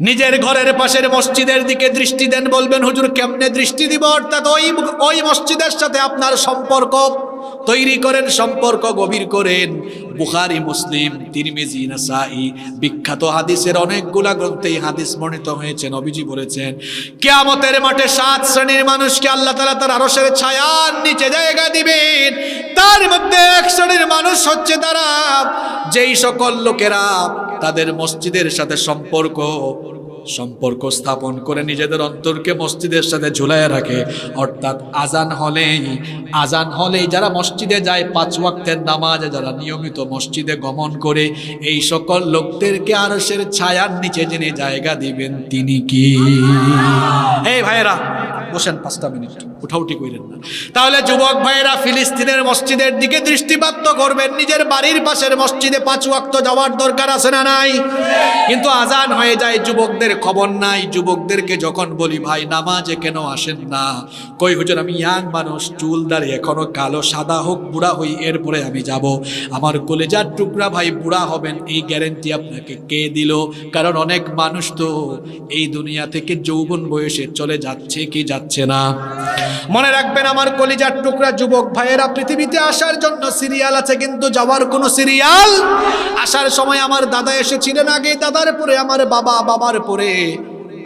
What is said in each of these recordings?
নিজের ঘরের পাশের মসজিদের দিকে দৃষ্টি দেন, বলবেন, হুজুর, কেমনে দৃষ্টি দিব? অর্থাৎ ওই ওই মসজিদের সাথে আপনার সম্পর্ক তৈরি করেন, সম্পর্ক গভীর করেন। বুখারি, মুসলিম, তিরমিজি, নাসাই, বিখ্যাত হাদিসের অনেকগুলা গ্রন্থে এই হাদিস বর্ণিত হয়েছে, নবীজি বলেছেন, কিয়ামতের মাঠে সাত শ্রেণির মানুষকে আল্লাহ তাআলা তার আরশের ছায়ার নিচে জায়গা দিবেন। তার মধ্যে এক শ্রেণির মানুষ হচ্ছে তারা যেই সকল লোকেরা তাদের মসজিদের সাথে সম্পর্ক সম্পর্ক স্থাপন করে নিজেদের অন্তরকে মসজিদের সাথে ঝুলাইয়া রাখে। অর্থাৎ আজান হলেই আজান হলেই যারা মসজিদে যায়, পাঁচ ওয়াক্তের নামাজে যারা নিয়মিত মসজিদে গমন করে, এই সকল লোকদেরকে আরশের ছায়ার নিচে যিনি জায়গা দিবেন, তিনি কি? এই ভাইয়েরা, বসেন পাঁচটা মিনিট। উঠাউটি কইলেন না। তাহলে যুবক ভাইয়েরা ফিলিস্তিনের মসজিদের দিকে দৃষ্টিপাত করবেন, নিজের বাড়ির পাশের মসজিদে পাঁচ ওয়াক্ত যাওয়ার দরকার আছে না নাই? কিন্তু আজান হয়ে যায়, যুবকদের খবর নাই। যুবকদেরকে যখন বলি, ভাই, নামাজে কেন আসেন না? কই হুজুর, আমি ইয়াং মানুষ, চুল দাঁড়ি এখনও কালো, সাদা হোক, বুড়া হই, এরপরে আমি যাব। আমার কলেজার টুকরা ভাই বুড়া হবেন, এই গ্যারেন্টি আপনাকে কে দিল? কারণ অনেক মানুষ তো এই দুনিয়া থেকে যৌবন বয়সে চলে যাচ্ছে কি যাচ্ছে না। মনে রাখবেন আমার কলিজার টুকরা যুবক ভাইয়েরা, পৃথিবীতে আসার জন্য সিরিয়াল আছে, কিন্তু যাওয়ার কোনো সিরিয়াল আসার সময় আমার দাদা এসেছিলেন আগে, দাদার পরে, আমার বাবা বাবার পরে।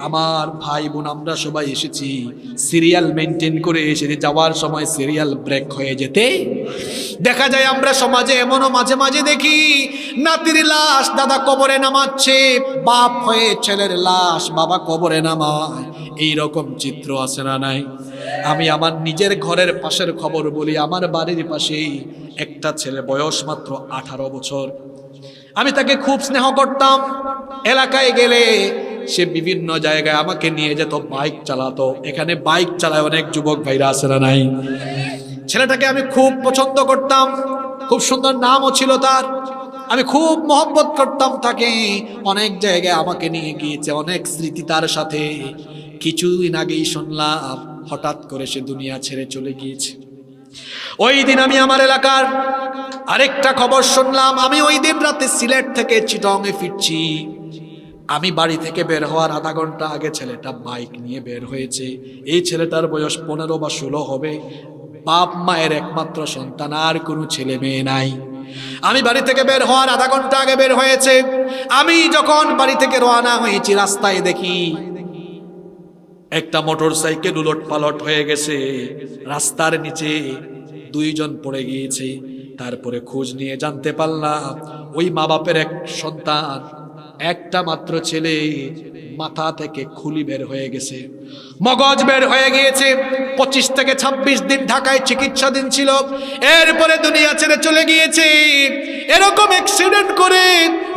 আমার ভাই বোন, আমরা সবাই এসেছি সিরিয়াল মেনটেন করে এসেছি, যাওয়ার সময় সিরিয়াল ব্রেক হয়ে যেতে। দেখা যায় আমরা সমাজে এমনও মাঝে মাঝে দেখি, নাতির লাশ, দাদা কবরে নামাচ্ছে, বাপ হয়ে ছেলের লাশ, বাবা কবরে নামায়। এই রকম চিত্র আছে না নাই? আমি আমার নিজের ঘরের পাশের খবর বলি, আমার বাড়ির পাশেই একটা ছেলে, বয়স মাত্র আঠারো বছর। আমি তাকে খুব স্নেহ করতাম। এলাকায় গেলে সে বিভিন্ন জায়গায় আমাকে নিয়ে যেত, বাইক চালাতো। এখানে বাইক চালায় অনেক যুবক ভাইরা আছে না নাই? ছেলেটাকে আমি খুব পছন্দ করতাম। খুব সুন্দর নামও ছিল তার। আমি খুব মহব্বত করতাম তাকে। অনেক জায়গায় আমাকে নিয়ে গিয়েছে, অনেক স্মৃতি তার সাথে। কিছুদিন আগেই শুনলাম হঠাৎ করে সে দুনিয়া ছেড়ে চলে গিয়েছে। ওই দিন আমি আমার এলাকার আরেকটা খবর শুনলাম। আমি ওই দিন রাতে সিলেট থেকে চিটংয়ে ফিরছি। আমি বাড়ি থেকে বের হওয়ার আধা ঘণ্টা আগে ছেলেটা বাইক নিয়ে বের হয়েছে। এই ছেলেটার বয়স পনেরো বা ষোলো হবে। বাপ মায়ের একমাত্র সন্তান, আর কোনো ছেলে মেয়ে নাই। আমি বাড়ি থেকে বের হওয়ার আধা ঘণ্টা আগে বের হয়েছে। আমি যখন বাড়ি থেকে রওনা হয়েছি, রাস্তায় দেখি একটা মোটর সাইকেল উলট পালট হয়ে গেছে। রাস্তার নিচে দুইজন পড়ে গিয়েছে। তারপরে খোঁজ নিয়ে জানতে পারলাম, ওই মা বাপের এক সন্তান, একটা মাত্র ছেলে মাথা থেকে খুলি বের হয়ে গেছে। মগজ বের হয়ে গিয়েছে। পঁচিশ থেকে ২৬ দিন ঢাকায় চিকিৎসাধীন ছিল। এরপরে দুনিয়া ছেড়ে চলে গিয়েছে। এরকম অ্যাক্সিডেন্ট করে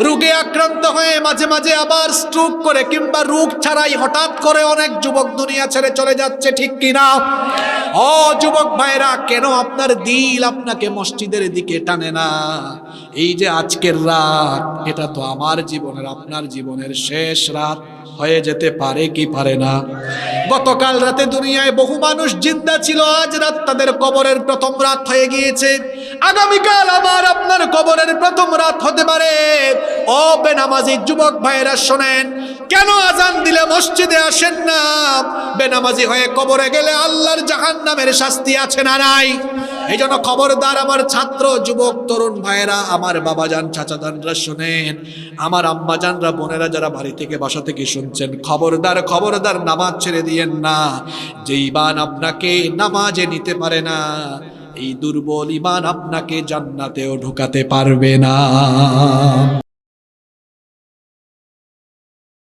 রোগে আক্রান্ত হয়ে মাঝে মাঝে আবার স্ট্রোক করে, কিংবা রোগ ছাড়াই হঠাৎ করে অনেক যুবক দুনিয়া ছেড়ে চলে যাচ্ছে, ঠিক কিনা? ও যুবক ভাইরা কেন আপনার দিল আপনাকে মসজিদের দিকে টানে না? এই যে আজকের রাত, এটা তো আমার জীবনের, আপনার জীবনের শেষ রাত। হয়ে যেতে পারে কি পারে না। গতকাল রাতে দুনিয়ায় বহু মানুষ জিন্দা ছিল, আজ রাত তাদের কবরের প্রথম রাত হয়ে গিয়েছে। আগামীকাল আমার আপনার কবরের প্রথম রাত হতে পারে। ও বেনামাজি যুবক ভাইয়েরা শোনেন, কেন আজান দিলে মসজিদে আসেন না? বেনামাজি হয়ে কবরে গেলে আল্লাহর জাহান নামের শাস্তি আছে না নাই? এই জন্য খবরদার আমার ছাত্র, যুবক, তরুণ ভাইয়েরা, আমার বাবা যান চাচা যানরা শোনেন, আমার আম্মা যানরা বোনেরা যারা বাড়ি থেকে, বাসা থেকে শুনছেন, খবরদার খবরদার, নামাজ ছেড়ে দিয়েন না। যে ইমান আপনাকে নামাজে নিতে পারে না, এই দুর্বল ইমান আপনাকে জান্নাতেও ঢুকাতে পারবে না।